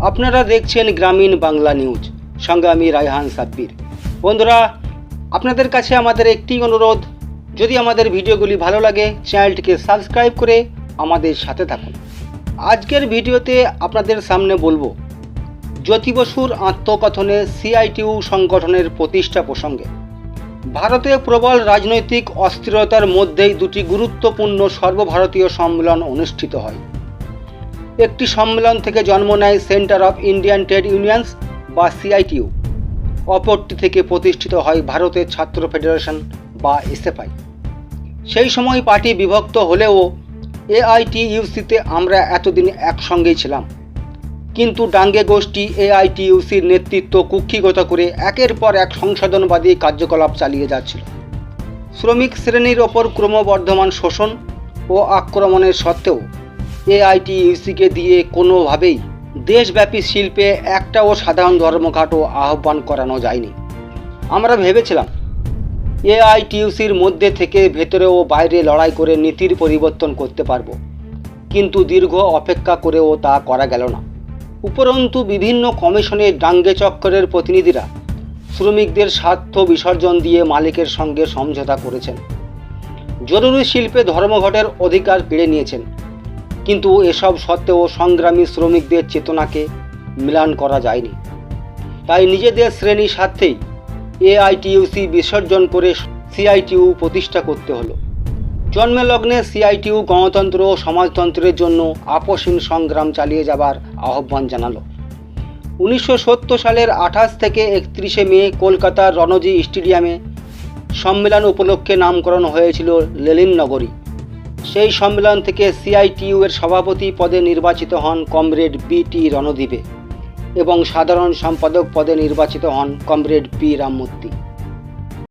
আপনারা দেখছেন গ্রামীণ বাংলা নিউজ। সঙ্গে আমি রায়হান সাব্বির। বন্ধুরা, আপনাদের কাছে আমাদের একটি অনুরোধ। যদি আমাদের ভিডিওগুলি ভালো লাগে, চ্যানেলটিকে সাবস্ক্রাইব করে আমাদের সাথে থাকুন। আজকের ভিডিওতে আপনাদের সামনে বলব, জ্যোতি বসুর আত্মকথনে সিআইটিউ সংগঠনের প্রতিষ্ঠা প্রসঙ্গে। ভারতে প্রবল রাজনৈতিক অস্থিরতার মধ্যেই দুটি গুরুত্বপূর্ণ সর্বভারতীয় সম্মেলন অনুষ্ঠিত হয়। একটি সম্মেলন থেকে জন্ম নেয় centre of Indian trade unions, বা সিআইটিউ। অপরটি থেকে প্রতিষ্ঠিত হয় ভারতের ছাত্র ফেডারেশন, বা এসএফআই। সেই সময় পার্টি বিভক্ত হলেও এআইটিইউসিতে আমরা এতদিন একসঙ্গেই ছিলাম। কিন্তু ডাঙ্গে গোষ্ঠী এআইটিইউসির নেতৃত্ব কুক্ষিগত করে একের পর এক সংশোধনবাদী কার্যকলাপ চালিয়ে যাচ্ছিল। শ্রমিক শ্রেণির ওপর ক্রমবর্ধমান শোষণ ও আক্রমণের সত্ত্বেও এআইটিইউসিকে দিয়ে কোনোভাবেই দেশব্যাপী শিল্পে একটাও সাধারণ ধর্মঘাটও আহ্বান করানো যায়নি। আমরা ভেবেছিলাম এআইটিইউসির মধ্যে থেকে ভেতরে ও বাইরে লড়াই করে নীতির পরিবর্তন করতে পারব। কিন্তু দীর্ঘ অপেক্ষা করেও তা করা গেল না। উপরন্তু বিভিন্ন কমিশনের ডাঙ্গে চক্করের প্রতিনিধিরা শ্রমিকদের স্বার্থ বিসর্জন দিয়ে মালিকের সঙ্গে সমঝোতা করেছেন। জরুরি শিল্পে ধর্মঘটের অধিকার কেড়ে নিয়েছেন। কিন্তু এসব সত্ত্বেও সংগ্রামী শ্রমিকদের চেতনাকে মিলান করা যায়নি। তাই নিজেদের শ্রেণি স্বার্থেই এআইটিইউসি বিসর্জন করে সিআইটিউ প্রতিষ্ঠা করতে হলো। জন্মলগ্নে সিআইটিউ গণতন্ত্র ও সমাজতন্ত্রের জন্য আপসীন সংগ্রাম চালিয়ে যাবার আহ্বান জানালো। উনিশশো সত্তর সালের আঠাশ থেকে একত্রিশে মে কলকাতার রণজি স্টেডিয়ামে সম্মেলন উপলক্ষে নামকরণ হয়েছিল লেলিন নগরী। সেই সম্মেলন থেকে সিআইটিইউ এর সভাপতি পদে নির্বাচিত হন কমরেড বি টি রণদীপে এবং সাধারণ সম্পাদক পদে নির্বাচিত হন কমরেড পি রামমূর্তি।